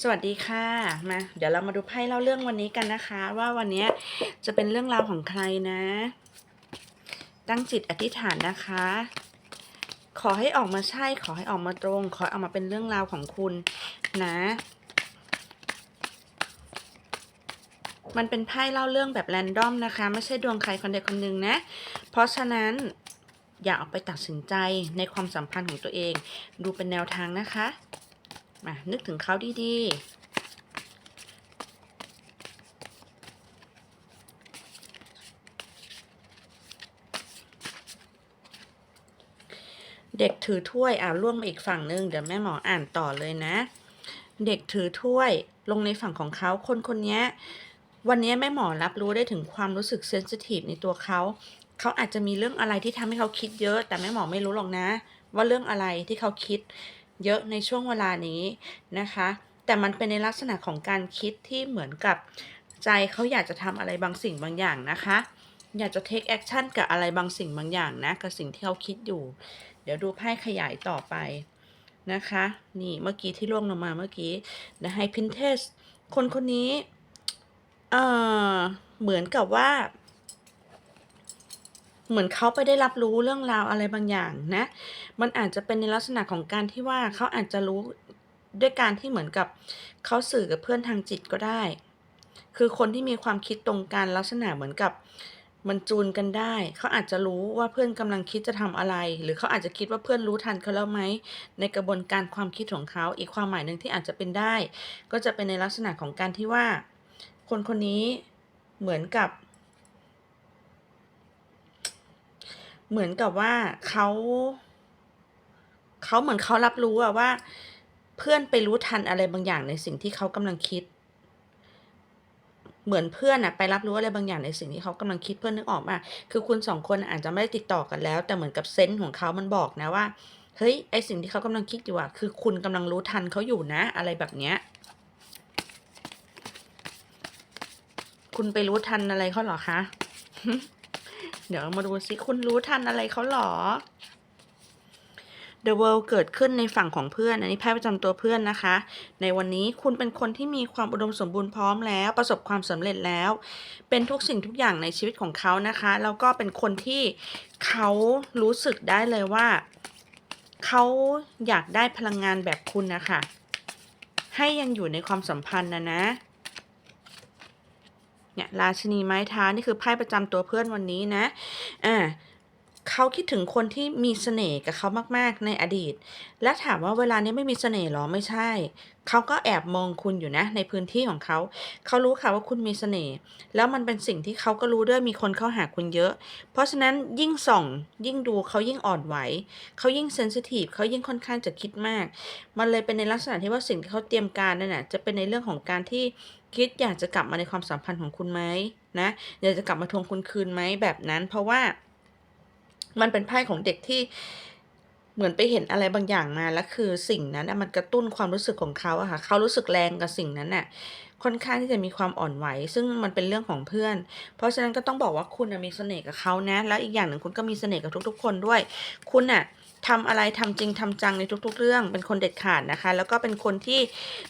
สวัสดีค่ะมาเดี๋ยวเรามาดูไพ่เล่าเรื่องวันนี้กันนะคะ ว่าวันนี้จะเป็นเรื่องราวของใครนะ ตั้งจิตอธิษฐานนะคะ ขอให้ออกมาใช่ ขอให้ออกมาตรง ขอให้ออกมาเป็นเรื่องราวของคุณนะ มันเป็นไพ่เล่าเรื่องแบบแรนดอมนะคะ ไม่ใช่ดวงใครคนใดคนหนึ่งนะ เพราะฉะนั้นอย่าออกไปตัดสินใจในความสัมพันธ์ของตัวเอง ดูเป็นแนวทางนะคะ มานึกถึงเขาดีๆ เด็กถือถ้วยอ่าล่วงมาอีกฝั่งนึง เดี๋ยวแม่หมออ่านต่อเลยนะ เด็กถือถ้วยลงในฝั่งของเขาคนคนนี้วันนี้แม่หมอรับรู้ได้ถึงความรู้สึกเซนซิทีฟในตัวเขา เขาอาจจะมีเรื่องอะไรที่ทำให้เขาคิดเยอะ แต่แม่หมอไม่รู้หรอกนะ ว่าเรื่องอะไรที่เขาคิด เยอะในช่วงเวลานี้นะคะ แต่มันเป็นในลักษณะของการคิดที่เหมือนกับใจเขาอยากจะทำอะไรบางสิ่งบางอย่างนะคะ อยากจะ take action กับอะไรบางสิ่งบางอย่างนะ กับสิ่งที่เขาคิดอยู่ เดี๋ยวดูไพ่ขยายต่อไปนะคะ นี่เมื่อกี้ที่ล่วงลงมาเมื่อกี้ The High Princess คนคนนี้ เอ่อ เหมือนกับว่า เหมือนเขาไปได้รับรู้เรื่องราวอะไรบางอย่างนะ มันอาจจะเป็นในลักษณะของการที่ว่าเขาอาจจะรู้ด้วยการที่เหมือนกับเขาสื่อกับเพื่อนทางจิตก็ได้ คือคนที่มีความคิดตรงกันลักษณะเหมือนกับมันจูนกันได้ เขาอาจจะรู้ว่าเพื่อนกำลังคิดจะทำอะไร หรือเขาอาจจะคิดว่าเพื่อนรู้ทันเขาแล้วไหม ในกระบวนการความคิดของเขา อีกความหมายหนึ่งที่อาจจะเป็นได้ ก็จะเป็นในลักษณะของการที่ว่า คนคนนี้เหมือนกับ เหมือนกับว่าเขาเขาเหมือนเขารับรู้อะว่า เพื่อนไปรู้ทันอะไรบางอย่างในสิ่งที่เขากำลังคิด เหมือนเพื่อนอะไปรับรู้อะไรบางอย่างในสิ่งที่เขากำลังคิดเพื่อนนึกออกมาคือคุณสองคนอาจจะไม่ได้ติดต่อกันแล้ว แต่เหมือนกับเซนส์ของเขามันบอกนะว่าเฮ้ยไอสิ่งที่เขากำลังคิดอยู่อะคือคุณกำลังรู้ทันเขาอยู่นะ อะไรแบบเนี้ยคุณไปรู้ทันอะไรเขาเหรอคะ เดี๋ยวมาดูสิคุณรู้ทันอะไรเขาหรอ The World เกิดขึ้นในฝั่งของเพื่อน อันนี้ไพ่ประจำตัวเพื่อนนะคะ ในวันนี้คุณเป็นคนที่มีความอุดมสมบูรณ์พร้อมแล้ว ประสบความสำเร็จแล้ว เป็นทุกสิ่งทุกอย่างในชีวิตของเขานะคะ แล้วก็เป็นคนที่เขารู้สึกได้เลยว่า เขาอยากได้พลังงานแบบคุณนะคะ ให้ยังอยู่ในความสัมพันธ์นะนะ เนี่ยราชินีไม้เท้านี่คือไพ่ประจำตัวเพื่อนวันนี้นะอ่า เขาคิดถึงคนที่มีเสน่ห์กับเขามากๆในอดีต และถามว่าเวลานี้ไม่มีเสน่ห์หรอไม่ใช่ เขาก็แอบมองคุณอยู่นะในพื้นที่ของเขา เขารู้ค่ะว่าคุณมีเสน่ห์แล้วมันเป็นสิ่งที่เขาก็รู้ด้วยมีคนเข้าหาคุณเยอะ เพราะฉะนั้นยิ่งส่อง ยิ่งดูเขายิ่งอ่อนไหวเขายิ่งเซนซิทีฟเขายิ่งค่อนข้างจะคิดมาก มันเลยเป็นในลักษณะที่ว่าสิ่งที่เขาเตรียมการนั่นน่ะจะเป็นในเรื่องของการที่คิดอยากจะกลับมาในความสัมพันธ์ของคุณไหมนะอยากจะกลับมาทวงคุณคืนไหมแบบนั้น เพราะว่า มันเป็นไพ่ของเด็กที่เหมือนไปเห็นอะไรบางอย่างมาแล้วคือสิ่งนั้นน่ะมันกระตุ้นความรู้สึกของเขาอะค่ะเขารู้สึกแรงกับสิ่งนั้นน่ะค่อนข้างที่จะมีความอ่อนไหว ซึ่งมันเป็นเรื่องของเพื่อน เพราะฉะนั้นก็ต้องบอกว่าคุณน่ะมีเสน่ห์กับเขานะ แล้วอีกอย่างหนึ่งคุณก็มีเสน่ห์กับทุกๆ คนด้วย คุณน่ะ ทำอะไรทำจริงทำจังในทุก ๆ เรื่อง เป็นคนเด็ดขาดนะคะ แล้วก็เป็นคนที่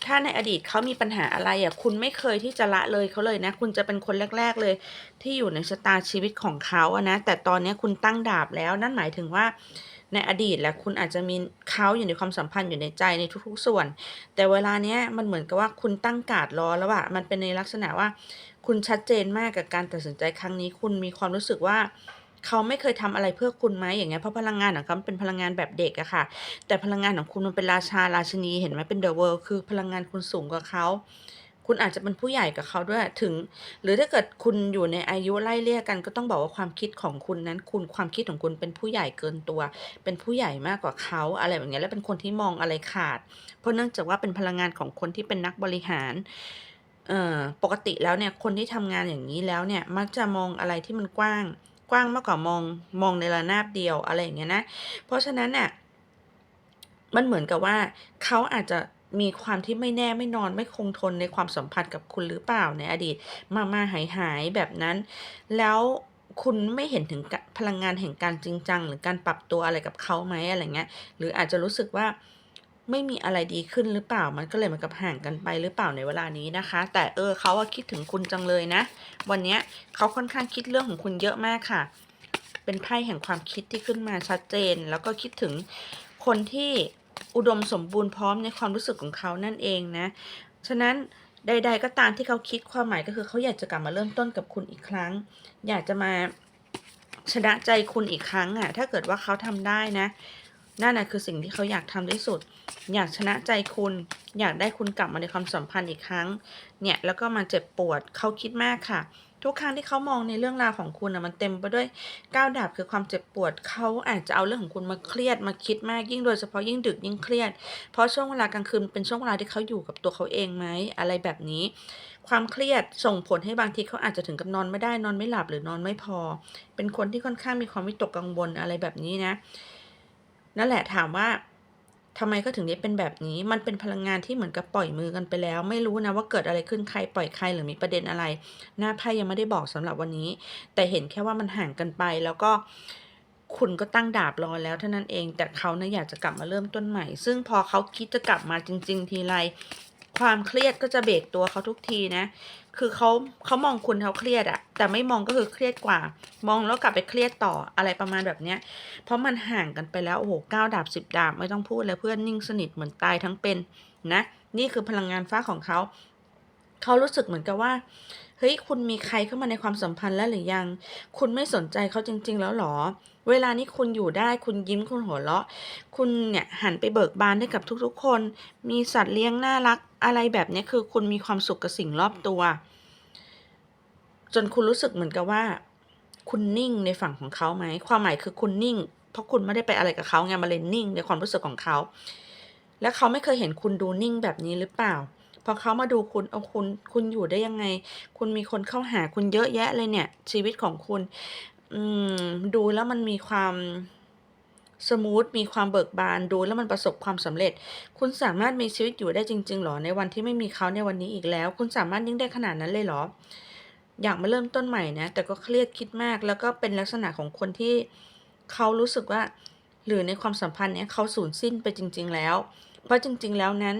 ถ้าในอดีตเขามีปัญหาอะไรอะคุณไม่เคยที่จะละเลยเขาเลยนะ คุณจะเป็นคนแรก ๆ เลย ที่อยู่ในชะตาชีวิตของเขาอะนะ แต่ตอนนี้คุณตั้งดาบแล้วนั่นหมายถึงว่าในอดีตแหละคุณอาจจะมีเขาอยู่ในความสัมพันธ์อยู่ในใจในทุกๆส่วน แต่เวลาเนี้ยมันเหมือนกับว่าคุณตั้งการ์ดรอแล้วอะมันเป็นในลักษณะว่า คุณชัดเจนมากกับการตัดสินใจครั้งนี้ คุณมีความรู้สึกว่า เขาไม่เคยทำอะไรเพื่อคุณไหมอย่างเงี้ยเพราะพลังงานของเขามันเป็นพลังงานแบบเด็กอะค่ะ แต่พลังงานของคุณมันเป็นราชาราชินีเห็นไหมเป็นเดอะเวิลด์คือพลังงานคุณสูงกว่าเขาคุณอาจจะเป็นผู้ใหญ่กับเขาด้วยถึง หรือถ้าเกิดคุณอยู่ในอายุไล่เลี่ยกันก็ต้องบอกว่าความคิดของคุณนั้น คุณความคิดของคุณเป็นผู้ใหญ่เกินตัว เป็นผู้ใหญ่มากกว่าเขาอะไรแบบเนี้ยและเป็นคนที่มองอะไรขาด เพราะเนื่องจากว่าเป็นพลังงานของคนที่เป็นนักบริหารเอ่อปกติแล้วเนี่ยคนที่ทำงานอย่างนี้แล้วเนี่ยมักจะมองอะไรที่มันกว้าง กว้างมากกว่ามองมองในระนาบเดียวอะไรอย่างเงี้ยนะ เพราะฉะนั้นน่ะมันเหมือนกับว่าเขาอาจจะมีความที่ไม่แน่ไม่นอนไม่คงทนในความสัมพันธ์กับคุณหรือเปล่าในอดีต มามาหายหายๆแบบนั้น แล้วคุณไม่เห็นถึงพลังงานแห่งการจริงจัง หรือการปรับตัวอะไรกับเขาไหมอะไรเงี้ย หรืออาจจะรู้สึกว่า ไม่มีอะไรดีขึ้นหรือเปล่า มันก็เลยเหมือนกับห่างกันไปหรือเปล่าในเวลานี้นะคะ แต่เออเขาคิดถึงคุณจังเลยนะ วันนี้เขาค่อนข้างคิดเรื่องของคุณเยอะมากค่ะ เป็นไพ่แห่งความคิดที่ขึ้นมาชัดเจน แล้วก็คิดถึงคนที่อุดมสมบูรณ์พร้อมในความรู้สึกของเขานั่นเองนะ ฉะนั้นใด ๆ ก็ตามที่เขาคิดความหมายก็คือเขาอยากจะกลับมาเริ่มต้นกับคุณอีกครั้ง อยากจะมาชนะใจคุณอีกครั้งอะ ถ้าเกิดว่าเขาทำได้นะ นั่นน่ะคือสิ่งที่เขาอยากทำที่สุด อยากชนะใจคุณ อยากได้คุณกลับมาในความสัมพันธ์อีกครั้ง เนี่ย แล้วก็มาเจ็บปวด เขาคิดมากค่ะ ทุกครั้งที่เขามองในเรื่องราวของคุณนะมันเต็มไปด้วยก้าวดาบคือความเจ็บปวด เขาอาจจะเอาเรื่องของคุณมาเครียดมาคิดมากยิ่งโดยเฉพาะยิ่งดึกยิ่งเครียด เพราะช่วงเวลากลางคืนเป็นช่วงเวลาที่เขาอยู่กับตัวเขาเองไหมอะไรแบบนี้ ความเครียดส่งผลให้บางทีเขาอาจจะถึงกับนอนไม่ได้นอนไม่หลับหรือนอนไม่พอ เป็นคนที่ค่อนข้างมีความวิตกกังวลอะไรแบบนี้นะ นั่นแหละถามว่าทำไมก็ถึงได้เป็นแบบนี้ มันเป็นพลังงานที่เหมือนกับปล่อยมือกันไปแล้ว ไม่รู้นะว่าเกิดอะไรขึ้นใครปล่อยใครหรือมีประเด็นอะไร หน้าไพ่ยังไม่ได้บอกสำหรับวันนี้ แต่เห็นแค่ว่ามันห่างกันไป แล้วก็คุณก็ตั้งดาบรอแล้วเท่านั้นเอง แต่เขานะอยากจะกลับมาเริ่มต้นใหม่ ซึ่งพอเขาคิดจะกลับมาจริง ๆ ทีไร ความเครียดก็จะเบรกตัวเขาทุกทีนะ คือเขาเขามองคุณเขาเครียดอะแต่ไม่มองก็คือเครียดกว่า มองแล้วกลับไปเครียดต่ออะไรประมาณแบบเนี้ย เพราะมันห่างกันไปแล้วโอ้โหเก้าดาบสิบดาบไม่ต้องพูดเลยเพื่อนนิ่งสนิทเหมือนตายทั้งเป็นนะ นี่คือพลังงานฟ้าของเขาเขารู้สึกเหมือนกับว่าเฮ้ยคุณมีใครเข้ามาในความสัมพันธ์แล้วหรือยัง คุณไม่สนใจเขาจริง ๆ แล้วหรอ เวลานี้คุณอยู่ได้คุณยิ้มคุณหัวเราะ คุณเนี่ยหันไปเบิกบานให้กับทุกๆคน มีสัตว์เลี้ยงน่ารัก อะไรแบบนี้คือคุณมีความสุขกับสิ่งรอบตัว จนคุณรู้สึกเหมือนกับว่า คุณนิ่งในฝั่งของเขาไหมความหมายคือคุณนิ่ง เพราะคุณไม่ได้ไปอะไรกับเขาไงมาเลยนิ่งในความรู้สึกของเขา และเขาไม่เคยเห็นคุณดูนิ่งแบบนี้หรือเปล่าพอเขามาดูคุณเอาคุณคุณอยู่ได้ยังไง คุณมีคนเข้าหาคุณเยอะแยะเลยเนี่ย ชีวิตของคุณ อืม ดูแล้วมันมีความ สมูทมีความเบิกบานดูแล้วมันประสบความสำเร็จ คุณสามารถมีชีวิตอยู่ได้จริง ๆหรอในวันที่ไม่มีเขาในวันนี้อีกแล้ว คุณสามารถนิ่งได้ขนาดนั้นเลยหรอ อยากมาเริ่มต้นใหม่นะ แต่ก็เครียดคิดมาก แล้วก็เป็นลักษณะของคนที่เขารู้สึกว่า หรือในความสัมพันธ์เนี้ยเขาสูญสิ้นไปจริง ๆ แล้ว เพราะจริง ๆ แล้วนั้น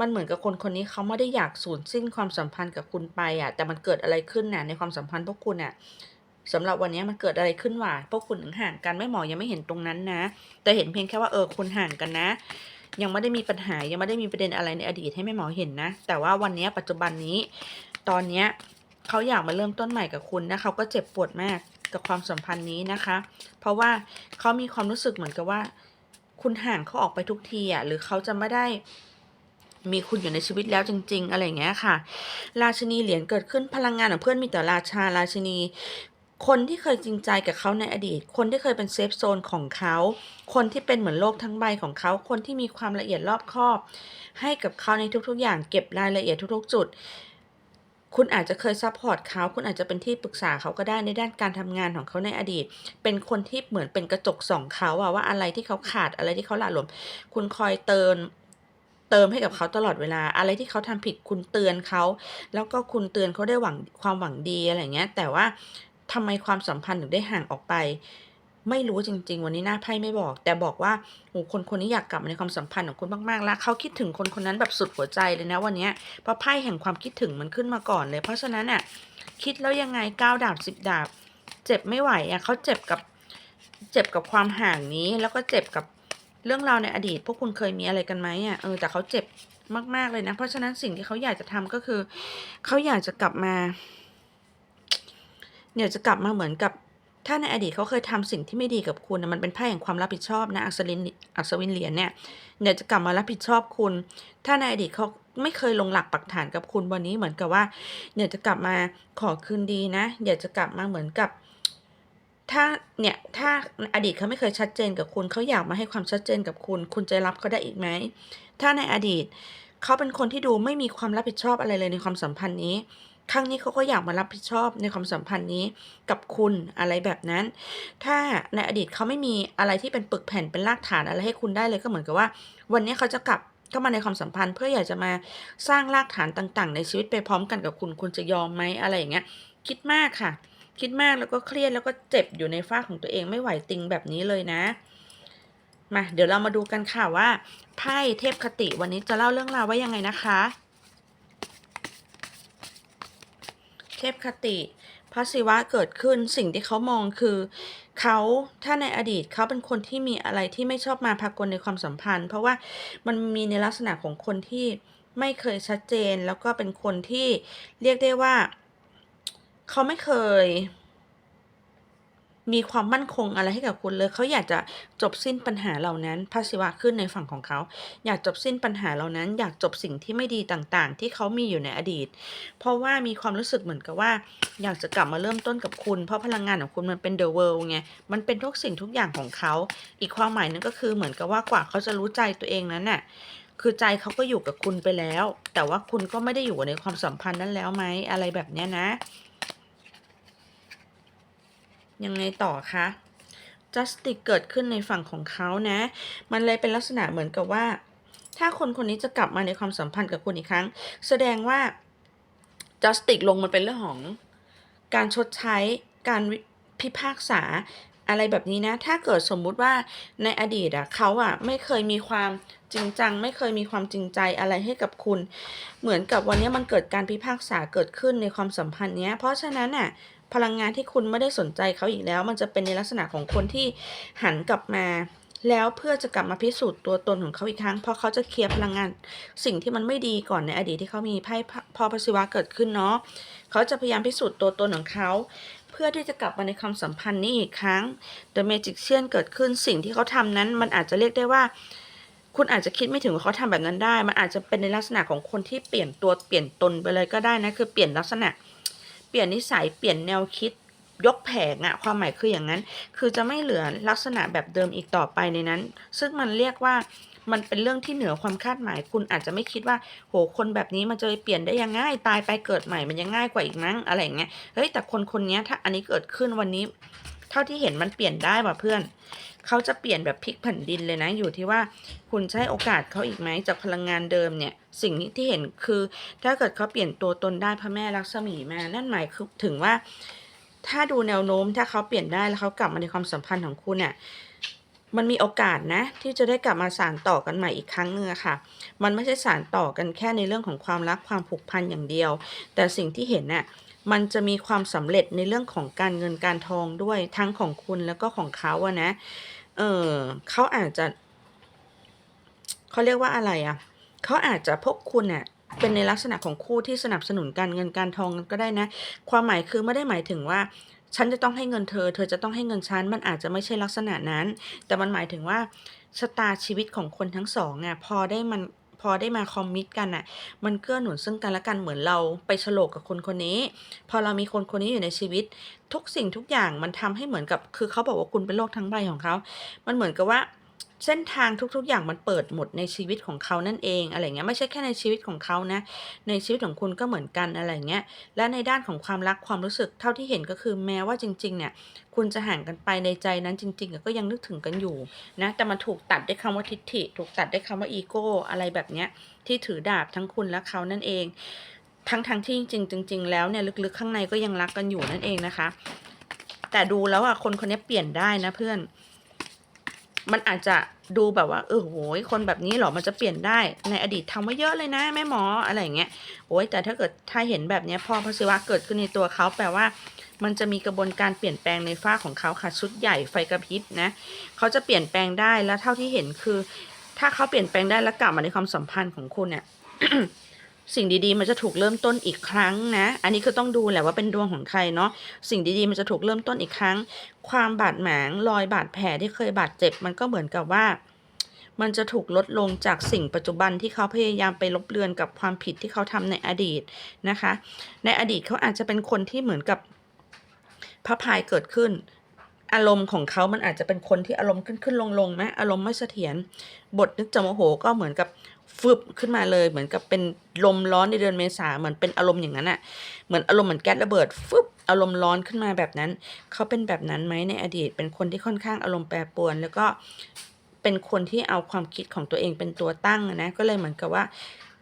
มันเหมือนกับคนคนนี้เขาไม่ได้อยากสูญสิ้นความสัมพันธ์กับคุณไปอะแต่มันเกิดอะไรขึ้นน่ะในความสัมพันธ์พวกคุณน่ะ สำหรับวันนี้มันเกิดอะไรขึ้นวะพวกคุณถึงห่างกันไม่หมอยังไม่เห็นตรงนั้นนะ แต่เห็นเพียงแค่ว่าเออคุณห่างกันนะ ยังไม่ได้มีปัญหายังไม่ได้มีประเด็นอะไรในอดีตให้แม่หมอเห็นนะ แต่ว่าวันนี้ปัจจุบันนี้ ตอนเนี้ยเขาอยากมาเริ่มต้นใหม่กับคุณนะเขาก็เจ็บปวดมากกับความสัมพันธ์นี้นะคะ เพราะว่าเขามีความรู้สึกเหมือนกับว่า คุณห่างเขาออกไปทุกทีอะหรือเขาจะไม่ได้มีคุณอยู่ในชีวิตแล้วจริง ๆ อะไรอย่างเงี้ยค่ะ ราชินีเหรียญเกิดขึ้นพลังงานของเพื่อนมีแต่ราชาราชินี คนที่เคยจริงใจกับเขาในอดีต คนที่เคยเป็นเซฟโซนของเขา คนที่เป็นเหมือนโลกทั้งใบของเขา คนที่มีความละเอียดรอบคอบ ให้กับเขาในทุก ๆ อย่างเก็บรายละเอียดทุก ๆ จุด คุณอาจจะเคยซัพพอร์ตเขา คุณอาจจะเป็นที่ปรึกษาเขาก็ได้ในด้านการทำงานของเขาในอดีต เป็นคนที่เหมือนเป็นกระจกส่องเขาอะว่าอะไรที่เขาขาดอะไรที่เขาหละหลวม คุณคอยเติมเติมให้กับเขาตลอดเวลา อะไรที่เขาทำผิดคุณเตือนเขา แล้วก็คุณเตือนเขาได้หวังความหวังดีอะไรเงี้ย แต่ว่า ทำไมความสัมพันธ์ถึงได้ห่างออกไป ไม่รู้จริง ๆ วันนี้หน้าไพ่ไม่บอก แต่บอกว่าโอ้คนคนนี้อยากกลับมาในความสัมพันธ์ของคุณมากๆแล้วเขาคิดถึงคนคนนั้นแบบสุดหัวใจเลยนะวันนี้เพราะไพ่แห่งความคิดถึงมันขึ้นมาก่อนเลย เพราะฉะนั้นน่ะคิดแล้วยังไง9ดาบ10ดาบ เจ็บไม่ไหวอะเขาเจ็บกับเจ็บกับความห่างนี้แล้วก็เจ็บกับเรื่องราวในอดีต พวกคุณเคยมีอะไรกันไหมอะเออแต่เขาเจ็บมาก ๆ เลยนะ เพราะฉะนั้นสิ่งที่เขาอยากจะทำก็คือ เขาอยากจะกลับมา อยากจะกลับมาเหมือนกับ ถ้าในอดีตเขาเคยทำสิ่งที่ไม่ดีกับคุณนะมันเป็นไพ่แห่งความรับผิดชอบนะอัศรินอัศวินเหรียญเนี่ยอยากจะกลับมารับผิดชอบคุณ ถ้าในอดีตเขาไม่เคยลงหลักปักฐานกับคุณวันนี้เหมือนกับว่าอยากจะกลับมาขอคืนดีนะอยากจะกลับมาเหมือนกับถ้าเนี่ยถ้าอดีตเขาไม่เคยชัดเจนกับคุณเขาอยากมาให้ความชัดเจนกับคุณ คุณจะรับเขาได้อีกไหมถ้าในอดีตเขาเป็นคนที่ดูไม่มีความรับผิดชอบอะไรเลยในความสัมพันธ์นี้ ครั้งนี้เขาก็อยากมารับผิดชอบในความสัมพันธ์นี้กับคุณอะไรแบบนั้น ถ้าในอดีตเขาไม่มีอะไรที่เป็นปึกแผ่นเป็นรากฐานอะไรให้คุณได้เลยก็เหมือนกับว่า วันนี้เขาจะกลับเข้ามาในความสัมพันธ์เพื่ออยากจะมาสร้างรากฐานต่าง ๆ ในชีวิตไปพร้อมกันกับคุณคุณจะยอมไหมอะไรอย่างเงี้ย คิดมากค่ะ คิดมากแล้วก็เครียดแล้วก็เจ็บอยู่ในฝ้าของตัวเองไม่ไหวติงแบบนี้เลยนะมาเดี๋ยวเรามาดูกันค่ะว่าไพ่เทพคติวันนี้จะเล่าเรื่องราวว่ายังไงนะคะ เทพคติพระศิวะเกิดขึ้นสิ่งที่เขามองคือเขาถ้าในอดีตเขาเป็นคนที่มีอะไรที่ไม่ชอบมาพากลในความสัมพันธ์ เพราะว่ามันมีในลักษณะของคนที่ไม่เคยชัดเจน แล้วก็เป็นคนที่เรียกได้ว่า เขาไม่เคย มีความมั่นคงอะไรให้กับคุณเลย เขาอยากจะจบสิ้นปัญหาเหล่านั้นพระศิวะขึ้นในฝั่งของเขา อยากจบสิ้นปัญหาเหล่านั้น อยากจบสิ่งที่ไม่ดีต่างๆ ที่เขามีอยู่ในอดีต เพราะว่ามีความรู้สึกเหมือนกับว่า อยากจะกลับมาเริ่มต้นกับคุณ เพราะพลังงานของคุณมันเป็นเดอะเวิลด์ไง มันเป็นทุกสิ่งทุกอย่างของเขา อีกความหมายนึงก็คือเหมือนกับว่ากว่าเขาจะรู้ใจตัวเองนั้นน่ะคือใจเขาก็อยู่กับคุณไปแล้ว แต่ว่าคุณก็ไม่ได้อยู่ในความสัมพันธ์นั้นแล้วไหมอะไรแบบเนี้ยนะ ยังไงต่อคะ justice เกิดขึ้นในฝั่งของเขานะ มันเลยเป็นลักษณะเหมือนกับว่า ถ้าคนคนนี้จะกลับมาในความสัมพันธ์กับคุณอีกครั้ง แสดงว่า justice ลงมันเป็นเรื่องของ การชดใช้ การพิพากษาอะไรแบบนี้นะ ถ้าเกิดสมมุติว่าในอดีตอะเขาอะไม่เคยมีความจริงจัง ไม่เคยมีความจริงใจอะไรให้กับคุณ เหมือนกับวันนี้มันเกิดการพิพากษาเกิดขึ้นในความสัมพันธ์เนี้ย เพราะฉะนั้นน่ะ พลังงานที่คุณไม่ได้สนใจเขาอีกแล้ว มันจะเป็นในลักษณะของคนที่หันกลับมา แล้วเพื่อจะกลับมาพิสูจน์ตัวตนของเขาอีกครั้ง เพราะเขาจะเคลียร์พลังงาน สิ่งที่มันไม่ดีก่อนในอดีตที่เขามีไพ่พ่อพระศิวะเกิดขึ้นเนาะเขาจะพยายามพิสูจน์ตัวตนของเขาเพื่อที่จะกลับมาในความสัมพันธ์นี้อีกครั้ง The Magician เกิดขึ้นสิ่งที่เขาทำนั้น มันอาจจะเรียกได้ว่า คุณอาจจะคิดไม่ถึงว่าเขาทำแบบนั้นได้ มันอาจจะเป็นในลักษณะของคนที่เปลี่ยนตัวเปลี่ยนตนไปเลยก็ได้นะ คือเปลี่ยนลักษณะ เปลี่ยนนิสัยเปลี่ยนแนวคิดยกแผงอะความหมายคืออย่างนั้น คือจะไม่เหลือลักษณะแบบเดิมอีกต่อไปในนั้น ซึ่งมันเรียกว่ามันเป็นเรื่องที่เหนือความคาดหมาย คุณอาจจะไม่คิดว่า โห คนแบบนี้มันจะไปเปลี่ยนได้ยังง่าย ตายไปเกิดใหม่มันยังง่ายกว่าอีกมั้งอะไรเงี้ย เฮ้ย แต่คนคนนี้ถ้าอันนี้เกิดขึ้นวันนี้ เท่าที่เห็นมันเปลี่ยนได้ว่ะเพื่อน เขาจะเปลี่ยนแบบพลิกแผ่นดินเลยนะ อยู่ที่ว่าคุณให้โอกาสเขาอีกไหมจากพลังงานเดิมเนี่ย สิ่งที่เห็นคือ ถ้าเกิดเขาเปลี่ยนตัวตนได้พระแม่ลักษมีมา นั่นหมายคือถึงว่า ถ้าดูแนวโน้มถ้าเขาเปลี่ยนได้แล้วเขากลับมาในความสัมพันธ์ของคุณเนี่ยมันมีโอกาสนะ ที่จะได้กลับมาสานต่อกันใหม่อีกครั้งหนึงค่ะ มันไม่ใช่สานต่อกันแค่ในเรื่องของความรักความผูกพันอย่างเดียว แต่สิ่งที่เห็นน่ะ มันจะมีความสำเร็จในเรื่องของการเงินการทองด้วยทั้งของคุณแล้วก็ของเขาอะนะ เออเขาอาจจะเขาเรียกว่าอะไรอะเขาอาจจะพบคุณเนี่ยเป็นในลักษณะของคู่ที่สนับสนุนการเงินการทองกันก็ได้นะ ความหมายคือไม่ได้หมายถึงว่า ฉันจะต้องให้เงินเธอ เธอจะต้องให้เงินฉัน มันอาจจะไม่ใช่ลักษณะนั้น แต่มันหมายถึงว่าชะตาชีวิตของคนทั้งสองอะพอได้มัน พอได้มาคอมมิตกันอะ มันเกื้อหนุนซึ่งกันและกันเหมือนเราไปฉลกกับคนคนนี้ พอเรามีคนคนนี้อยู่ในชีวิต ทุกสิ่งทุกอย่างมันทำให้เหมือนกับ คือเขาบอกว่าคุณเป็นโลกทั้งใบของเขา มันเหมือนกับว่า เส้นทางทุกๆ อย่างมันเปิดหมดในชีวิตของเขานั่นเองอะไรเงี้ยไม่ใช่แค่ในชีวิตของเขานะ ในชีวิตของคุณก็เหมือนกันอะไรเงี้ยและในด้านของความรักความรู้สึกเท่าที่เห็นก็คือแม้ว่าจริงๆเนี่ยคุณจะห่างกันไปในใจนั้นจริงๆ ก็ยังนึกถึงกันอยู่นะแต่มันถูกตัดด้วยคำว่าทิฏฐิ ถูกตัดด้วยคำว่าอีโก้อะไรแบบเนี้ยที่ถือดาบทั้งคุณและเขานั่นเอง ทั้งทั้งๆที่จริง ๆ จริง ๆ แล้วเนี่ยลึกๆ ข้างในก็ยังรักกันอยู่นั่นเองนะคะ แต่ดูแล้วอะคนคนนี้เปลี่ยนได้นะเพื่อน มันอาจจะดูแบบว่าเออโหยคนแบบนี้หรอมันจะเปลี่ยนได้ในอดีตทำมาเยอะเลยนะแม่หมออะไรอย่างเงี้ยโอ้ยแต่ถ้าเกิดถ้าเห็นแบบเนี้ยพ่อพระศิวะเกิดขึ้นในตัวเขาแปลว่า มันจะมีกระบวนการเปลี่ยนแปลงในฝ้าของเขาค่ะชุดใหญ่ไฟกระพริบนะเขาจะเปลี่ยนแปลงได้แล้วเท่าที่เห็นคือ ถ้าเขาเปลี่ยนแปลงได้แล้วกลับมาในความสัมพันธ์ของคุณเนี่ย สิ่งดีๆ มันจะถูกเริ่มต้นอีกครั้งนะ อันนี้คือต้องดูแหละว่าเป็นดวงของใครเนาะ สิ่งดีๆ มันจะถูกเริ่มต้นอีกครั้ง ความบาดหมางรอยบาดแผลที่เคยบาดเจ็บ มันก็เหมือนกับว่า มันจะถูกลดลงจากสิ่งปัจจุบันที่เขาพยายามไปลบเลือนกับความผิดที่เขาทำในอดีตนะคะ ในอดีตเขาอาจจะเป็นคนที่เหมือนกับพระพายเกิดขึ้น อารมณ์ของเขามันอาจจะเป็นคนที่อารมณ์ขึ้นขึ้นลงลงไหมอารมณ์ไม่เสถียรบทนึกจะโมโหก็เหมือนกับฟึบขึ้นมาเลย เหมือนกับเป็นลมร้อนในเดือนเมษาเหมือนเป็นอารมณ์อย่างนั้นอะเหมือนอารมณ์เหมือนแก๊สระเบิดฟึบอารมณ์ร้อนขึ้นมาแบบนั้น เขาเป็นแบบนั้นไหมในอดีต เป็นคนที่ค่อนข้างอารมณ์แปรปรวน แล้วก็เป็นคนที่เอาความคิดของตัวเองเป็นตัวตั้งนะก็เลยเหมือนกับว่า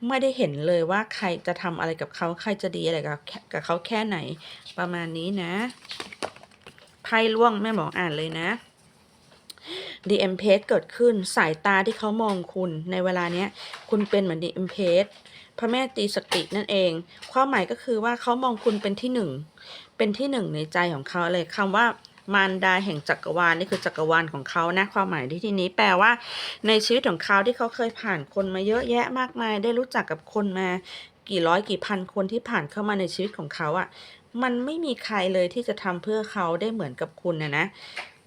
ไม่ได้เห็นเลยว่าใครจะทำอะไรกับเขาใครจะดีอะไรกับกับเขาแค่ไหนประมาณนี้นะ ไพ่ล่วงแม่หมออ่านเลยนะดีเอ็มเพเกิดขึ้นสายตาที่เขามองคุณในเวลาเนี้ย คุณเป็นเหมือนดีเอ็มเพพระแม่ตีสตินั่นเอง ความหมายก็คือว่าเขามองคุณเป็นที่หนึ่ง เป็นที่หนึ่งในใจของเขาเลยคำว่ามารดาแห่งจักรวาลนี่คือจักรวาลของเขานะความหมายที่ที่นี้แปลว่า ในชีวิตของเขาที่เขาเคยผ่านคนมาเยอะแยะมากมาย ได้รู้จักกับคนมากี่ร้อยกี่พันคนที่ผ่านเข้ามาในชีวิตของเขาอะ่ะ มันไม่มีใครเลยที่จะทำเพื่อเขาได้เหมือนกับคุณนะนะ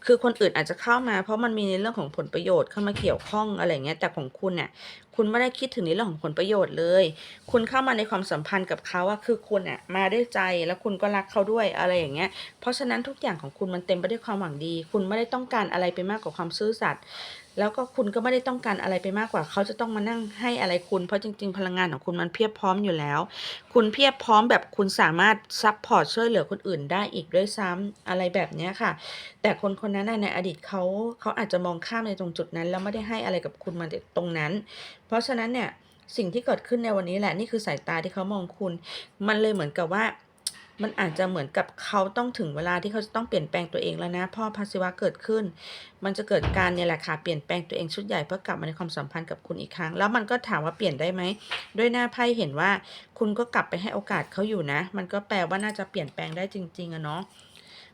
คือคนอื่นอาจจะเข้ามา เพราะมันมีในเรื่องของผลประโยชน์เข้ามาเกี่ยวข้องอะไรเงี้ยแต่ของคุณเนี่ยคุณไม่ได้คิดถึงในเรื่องของผลประโยชน์เลย คุณเข้ามาในความสัมพันธ์กับเขาอะคือคุณอะมาด้วยใจแล้วคุณก็รักเขาด้วยอะไรอย่างเงี้ยเพราะฉะนั้นทุกอย่างของคุณมันเต็มไปด้วยความหวังดี คุณไม่ได้ต้องการอะไรไปมากกว่าความซื่อสัตย์ แล้วก็คุณก็ไม่ได้ต้องการอะไรไปมากกว่า เขาจะต้องมานั่งให้อะไรคุณ เพราะจริง ๆ พลังงานของคุณมันเพียบพร้อมอยู่แล้ว คุณเพียบพร้อมแบบคุณสามารถซัพพอร์ตช่วยเหลือคนอื่นได้อีกด้วยซ้ำอะไรแบบเนี้ยค่ะ แต่คนคนนั้นในอดีตเขาเขาอาจจะมองข้ามในตรงจุดนั้น แล้วไม่ได้ให้อะไรกับคุณมาตรงนั้น เพราะฉะนั้นเนี่ยสิ่งที่เกิดขึ้นในวันนี้แหละนี่คือสายตาที่เขามองคุณ มันเลยเหมือนกับว่า มันอาจจะเหมือนกับเขาต้องถึงเวลาที่เขาจะต้องเปลี่ยนแปลงตัวเองแล้วนะพ่อพาสิวะเกิดขึ้น มันจะเกิดการเนี่ยแหละค่ะเปลี่ยนแปลงตัวเองชุดใหญ่เพื่อกลับมาในความสัมพันธ์กับคุณอีกครั้ง แล้วมันก็ถามว่าเปลี่ยนได้ไหมด้วยหน้าไพ่เห็นว่า คุณก็กลับไปให้โอกาสเขาอยู่นะ มันก็แปลว่าน่าจะเปลี่ยนแปลงได้จริงๆอะเนาะ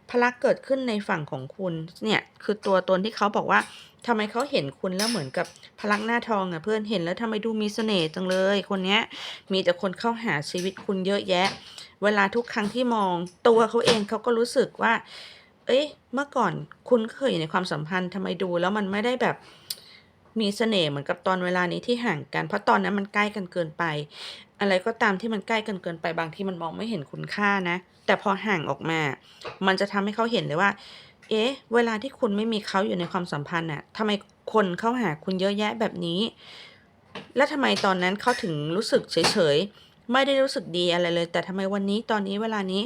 พลักเกิดขึ้นในฝั่งของคุณเนี่ยคือตัวตนที่เขาบอกว่าทำไมเขาเห็นคุณแล้วเหมือนกับพลักหน้าทองอะเพื่อนเห็นแล้วทำไมดูมีเสน่ห์จังเลย คนเนี้ยมีแต่คนเข้าหาชีวิตคุณเยอะแยะ เวลาทุกครั้งที่มองตัวเขาเองเขาก็รู้สึกว่า เอ้ยเมื่อก่อนคุณเคยอยู่ในความสัมพันธ์ทำไมดูแล้วมันไม่ได้แบบมีเสน่ห์เหมือนกับตอนเวลานี้ที่ห่างกัน เพราะตอนนั้นมันใกล้กันเกินไป อะไรก็ตามที่มันใกล้กันเกินไปบางที่มันมองไม่เห็นคุณค่านะ แต่พอห่างออกมา มันจะทำให้เขาเห็นเลยว่า เอ๊ะ เวลาที่คุณไม่มีเขาอยู่ในความสัมพันธ์น่ะทำไมคนเข้าหาคุณเยอะแยะแบบนี้ แล้วทำไมตอนนั้นเขาถึงรู้สึกเฉยๆ ไม่ได้รู้สึกดีอะไรเลย แต่ทำไมวันนี้ตอนนี้เวลานี้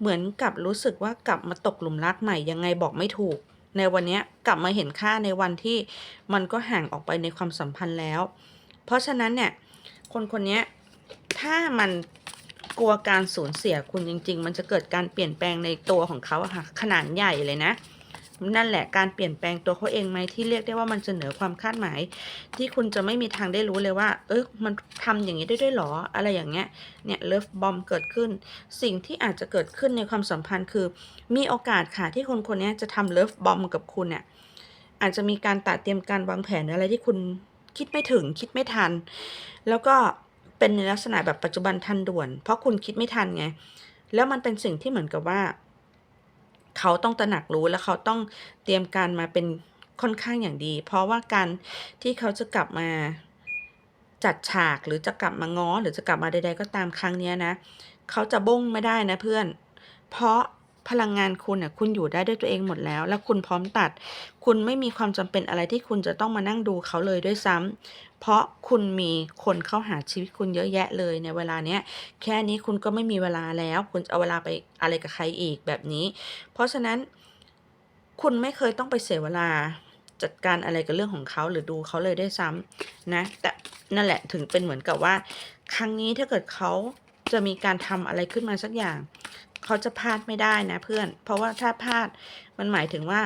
เหมือนกับรู้สึกว่ากลับมาตกหลุมรักใหม่ยังไงบอกไม่ถูก ในวันนี้กลับมาเห็นค่าในวันที่มันก็ห่างออกไปในความสัมพันธ์แล้ว เพราะฉะนั้นเนี่ยคนคนนี้ถ้ามันกลัวการสูญเสียคุณจริง ๆ มันจะเกิดการเปลี่ยนแปลงในตัวของเขาค่ะขนาดใหญ่เลยนะ นั่นแหละการเปลี่ยนแปลงตัวเขาเองไหมที่เรียกได้ว่ามันเหนือความคาดหมาย ที่คุณจะไม่มีทางได้รู้เลยว่า เออมันทำอย่างนี้ได้ด้วยหรอ อะไรอย่างเงี้ยเนี่ยเลิฟบอมเกิดขึ้น สิ่งที่อาจจะเกิดขึ้นในความสัมพันธ์คือ มีโอกาสค่ะที่คนคนนี้จะทำเลิฟบอมกับคุณเนี่ยอาจจะมีการตัดเตรียมการวางแผนอะไรที่คุณคิดไม่ถึงคิดไม่ทัน แล้วก็เป็นในลักษณะแบบปัจจุบันทันด่วน เพราะคุณคิดไม่ทันไง แล้วมันเป็นสิ่งที่เหมือนกับว่า เขาต้องตระหนักรู้และเขาต้องเตรียมการมาเป็นค่อนข้างอย่างดี เพราะว่าการที่เขาจะกลับมาจัดฉากหรือจะกลับมาง้อหรือจะกลับมาใด ๆ ก็ตามครั้งนี้นะ เขาจะบ้งไม่ได้นะเพื่อน เพราะพลังงานคุณอะคุณอยู่ได้ด้วยตัวเองหมดแล้ว แล้วคุณพร้อมตัด คุณไม่มีความจำเป็นอะไรที่คุณจะต้องมานั่งดูเขาเลยด้วยซ้ำ เพราะคุณมีคนเข้าหาชีวิตคุณเยอะแยะเลยในเวลาเนี้ยแค่นี้คุณก็ไม่มีเวลาแล้ว คุณจะเอาเวลาไปอะไรกับใครอีกแบบนี้ เพราะฉะนั้นคุณไม่เคยต้องไปเสียเวลาจัดการอะไรกับเรื่องของเขาหรือดูเขาเลยได้ซ้ำนะ แต่นั่นแหละถึงเป็นเหมือนกับว่า ครั้งนี้ถ้าเกิดเขาจะมีการทำอะไรขึ้นมาสักอย่าง เขาจะพลาดไม่ได้นะเพื่อน เพราะว่าถ้าพลาดมันหมายถึงว่า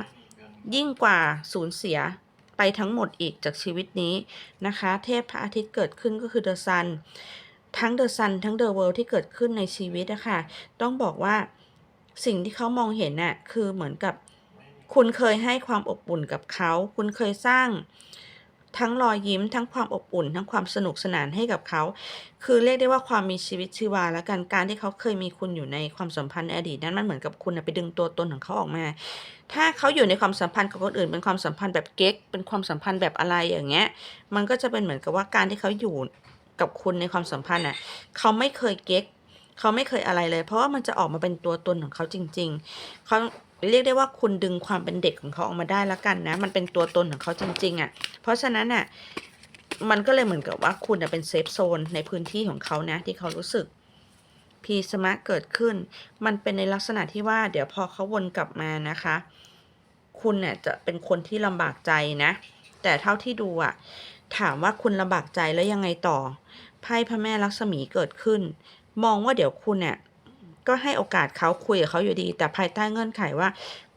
ยิ่งกว่าสูญเสีย ไปทั้งหมดอีกจากชีวิตนี้นะคะ เทพพระอาทิตย์เกิดขึ้นก็คือเดอะซันทั้งเดอะซันทั้งเดอะเวิลด์ที่เกิดขึ้นในชีวิตนะคะต้องบอกว่าสิ่งที่เขามองเห็นน่ะคือเหมือนกับคุณเคยให้ความอบอุ่นกับเขา คุณเคยสร้าง ทั้งรอยยิ้ม ทั้งความอบอุ่น ทั้งความสนุกสนานให้กับเขา คือเรียกได้ว่าความมีชีวิตชีวาแล้วกันการที่เขาเคยมีคุณอยู่ในความสัมพันธ์ในอดีตนั้นมันเหมือนกับคุณน่ะไปดึงตัวตนของเขาออกมา ถ้าเขาอยู่ในความสัมพันธ์กับคนอื่น เป็นความสัมพันธ์แบบเก๊ก เป็นความสัมพันธ์แบบอะไรอย่างเงี้ย มันก็จะเป็นเหมือนกับว่าการที่เขาอยู่กับคุณในความสัมพันธ์อะเขาไม่เคยเก๊กเขาไม่เคยอะไรเลย เพราะว่ามันจะออกมาเป็นตัวตนของเขาจริง ๆเขา เรียกได้ว่าคุณดึงความเป็นเด็กของเขาออกมาได้แล้วกันนะ มันเป็นตัวตนของเขาจริง ๆอะ เพราะฉะนั้นอะมันก็เลยเหมือนกับว่าคุณน่ะเป็นเซฟโซนในพื้นที่ของเขานะ ที่เขารู้สึกพีสมะเกิดขึ้น มันเป็นในลักษณะที่ว่า เดี๋ยวพอเขาวนกลับมานะคะ คุณเนี่ยจะเป็นคนที่ลำบากใจนะ แต่เท่าที่ดูอะถามว่าคุณลำบากใจแล้วยังไงต่อไพ่พระแม่ลักษมีเกิดขึ้น มองว่าเดี๋ยวคุณเนี่ย ก็ให้โอกาสเขาคุยกับเขาอยู่ดี แต่ภายใต้เงื่อนไขว่า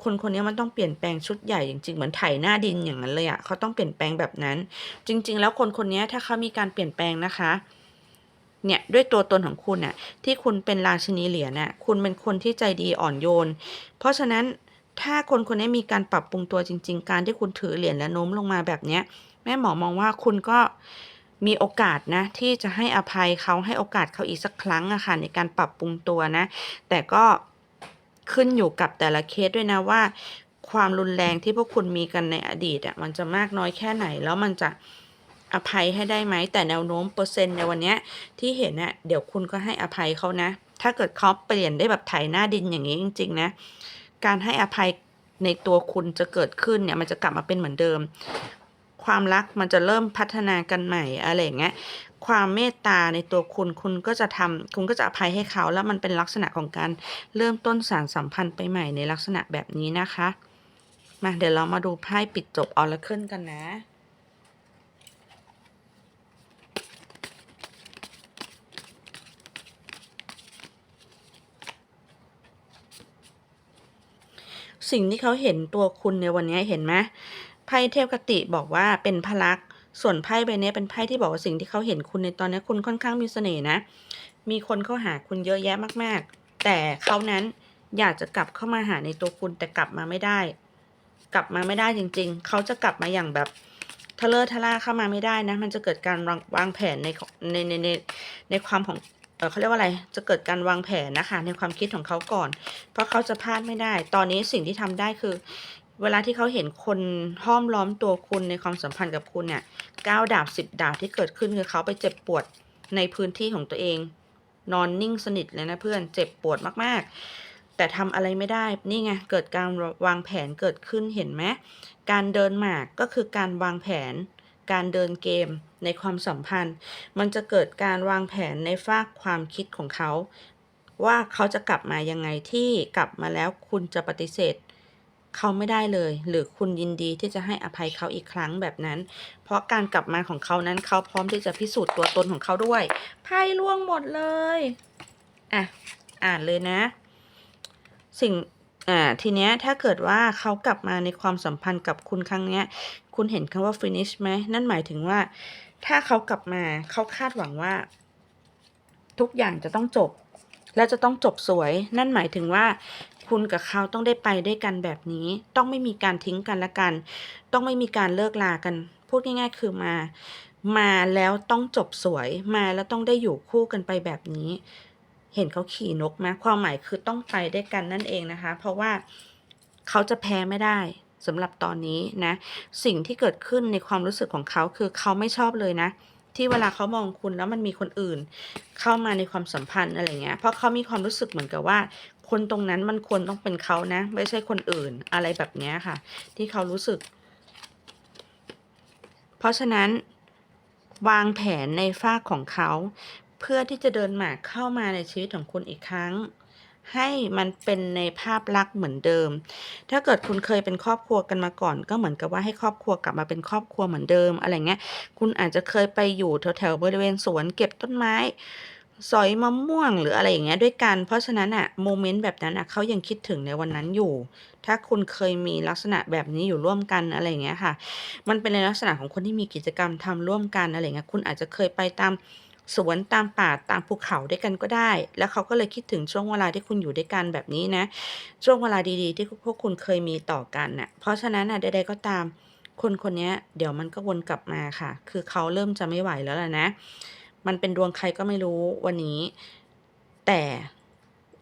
คนคนนี้มันต้องเปลี่ยนแปลงชุดใหญ่จริงๆเหมือนไถหน้าดินอย่างนั้นเลยอะเขาต้องเปลี่ยนแปลงแบบนั้น จริง ๆ แล้วคนคนนี้ถ้าเขามีการเปลี่ยนแปลงนะคะเนี่ยด้วยตัวตนของคุณน่ะที่คุณเป็นราชินีเหรียญน่ะคุณเป็นคนที่ใจดีอ่อนโยน เพราะฉะนั้นถ้าคนคนนี้มีการปรับปรุงตัวจริง ๆ การที่คุณถือเหรียญและโน้มลงมาแบบเนี้ยแม่หมอมองว่าคุณก็ มีโอกาสนะที่จะให้อภัยเขาให้โอกาสเขาอีกสักครั้งอะค่ะในการปรับปรุงตัวนะ แต่ก็ขึ้นอยู่กับแต่ละเคสด้วยนะว่า ความรุนแรงที่พวกคุณมีกันในอดีตอะมันจะมากน้อยแค่ไหนแล้วมันจะอภัยให้ได้ไหมแต่แนวโน้มเปอร์เซ็นต์ในวันนี้ที่เห็นอะเดี๋ยวคุณก็ให้อภัยเขานะ ถ้าเกิดเขาเปลี่ยนได้แบบไถหน้าดินอย่างนี้จริง ๆ นะ การให้อภัยในตัวคุณจะเกิดขึ้นเนี่ยมันจะกลับมาเป็นเหมือนเดิม ความรักมันจะเริ่มพัฒนากันใหม่อะไรอย่างเงี้ยความเมตตาในตัวคุณคุณก็จะทำคุณก็จะอภัยให้เขา แล้วมันเป็นลักษณะของการเริ่มต้นสารสัมพันธ์ไปใหม่ในลักษณะแบบนี้นะคะ มาเดี๋ยวเรามาดูไพ่ปิดจบออร์เคิลกันนะสิ่งที่เขาเห็นตัวคุณในวันนี้เห็นไหม พ่เทพกติบอกว่าเป็นพลักษ์ส่วนไพ่ใบนี้เป็นไพ่ที่บอกว่าสิ่งที่เขาเห็นคุณในตอนนี้คุณค่อนข้างมีเสน่ห์นะ มีคนเข้าหาคุณเยอะแยะมาก ๆ แต่เขานั้นอยากจะกลับเข้ามาหาในตัวคุณแต่กลับมาไม่ได้ กลับมาไม่ได้จริง ๆ เขาจะกลับมาอย่างแบบทะเลทะล่าเข้ามาไม่ได้นะ มันจะเกิดการวางวางแผนในในในในในความของเอ่อเขาเรียกว่าอะไร จะเกิดการวางแผนนะคะในความคิดของเขาก่อน เพราะเขาจะพลาดไม่ได้ ตอนนี้สิ่งที่ทำได้คือ เวลาที่เขาเห็นคนห้อมล้อมตัวคุณในความสัมพันธ์กับคุณเนี่ยก้าวดาบสิบดาบที่เกิดขึ้นคือเขาไปเจ็บปวดในพื้นที่ของตัวเอง นอนนิ่งสนิทเลยนะเพื่อนเจ็บปวดมากๆ แต่ทำอะไรไม่ได้นี่ไงเกิดการวางแผนเกิดขึ้นเห็นไหมการเดินหมากก็คือการวางแผน การเดินเกมในความสัมพันธ์ มันจะเกิดการวางแผนในฝากความคิดของเขา ว่าเขาจะกลับมายังไงที่กลับมาแล้วคุณจะปฏิเสธ เขาไม่ได้เลย หรือคุณยินดีที่จะให้อภัยเขาอีกครั้งแบบนั้น เพราะการกลับมาของเขานั้นเขาพร้อมที่จะพิสูจน์ตัวตนของเขาด้วยไพ่ล่วงหมดเลยอะอ่านเลยนะ สิ่งอ่าทีเนี้ยถ้าเกิดว่าเขากลับมาในความสัมพันธ์กับคุณครั้งเนี้ย คุณเห็นคำว่า finish ไหมนั่นหมายถึงว่า ถ้าเขากลับมาเขาคาดหวังว่า ทุกอย่างจะต้องจบ และจะต้องจบสวย นั่นหมายถึงว่า คุณกับเขาต้องได้ไปด้วยกันแบบนี้ ต้องไม่มีการทิ้งกันและกัน ต้องไม่มีการเลิกลากัน พูดง่าย ๆ คือมา มาแล้วต้องจบสวย มาแล้วต้องได้อยู่คู่กันไปแบบนี้ เห็นเขาขี่นกไหมความหมายคือต้องไปด้วยกันนั่นเองนะคะ เพราะว่าเขาจะแพ้ไม่ได้สำหรับตอนนี้นะ สิ่งที่เกิดขึ้นในความรู้สึกของเขาคือเขาไม่ชอบเลยนะ ที่เวลาเขามองคุณแล้วมันมีคนอื่น เข้ามาในความสัมพันธ์อะไรเงี้ยเพราะเขามีความรู้สึกเหมือนกับว่า คนตรงนั้นมันควรต้องเป็นเขานะ ไม่ใช่คนอื่นอะไรแบบเนี้ยค่ะ ที่เขารู้สึก เพราะฉะนั้นวางแผนในฝ้าของเขา เพื่อที่จะเดินหมากเข้ามาในชีวิตของคุณอีกครั้ง ให้มันเป็นในภาพลักษณ์เหมือนเดิม ถ้าเกิดคุณเคยเป็นครอบครัวกันมาก่อน ก็เหมือนกับว่าให้ครอบครัวกลับมาเป็นครอบครัวเหมือนเดิมอะไรเงี้ย คุณอาจจะเคยไปอยู่แถวๆบริเวณสวนเก็บต้นไม้สอยมะม่วงหรืออะไรอย่างเงี้ยด้วยกัน เพราะฉะนั้นอะโมเมนต์แบบนั้นอะเขายังคิดถึงในวันนั้นอยู่ ถ้าคุณเคยมีลักษณะแบบนี้อยู่ร่วมกันอะไรอย่างเงี้ยค่ะ มันเป็นในลักษณะของคนที่มีกิจกรรมทำร่วมกันอะไรเงี้ย คุณอาจจะเคยไปตาม สวนตามป่าตามภูเขาด้วยกันก็ได้ แล้วเขาก็เลยคิดถึงช่วงเวลาที่คุณอยู่ด้วยกันแบบนี้นะ ช่วงเวลาดีๆ ที่พวกคุณเคยมีต่อกันน่ะ เพราะฉะนั้นน่ะใดๆก็ตาม คนคนนี้เดี๋ยวมันก็วนกลับมาค่ะ คือเขาเริ่มจะไม่ไหวแล้วล่ะนะ มันเป็นดวงใครก็ไม่รู้วันนี้ แต่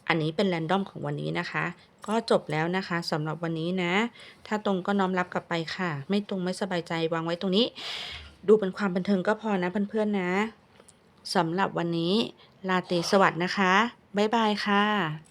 อันนี้เป็นแรนดอมของวันนี้นะคะ ก็จบแล้วนะคะสำหรับวันนี้นะ ถ้าตรงก็น้อมรับกลับไปค่ะ ไม่ตรงไม่สบายใจวางไว้ตรงนี้ ดูเป็นความบันเทิงก็พอนะเพื่อนๆนะ สำหรับวันนี้ลาเตสวัสดนะคะ บ๊ายบายค่ะ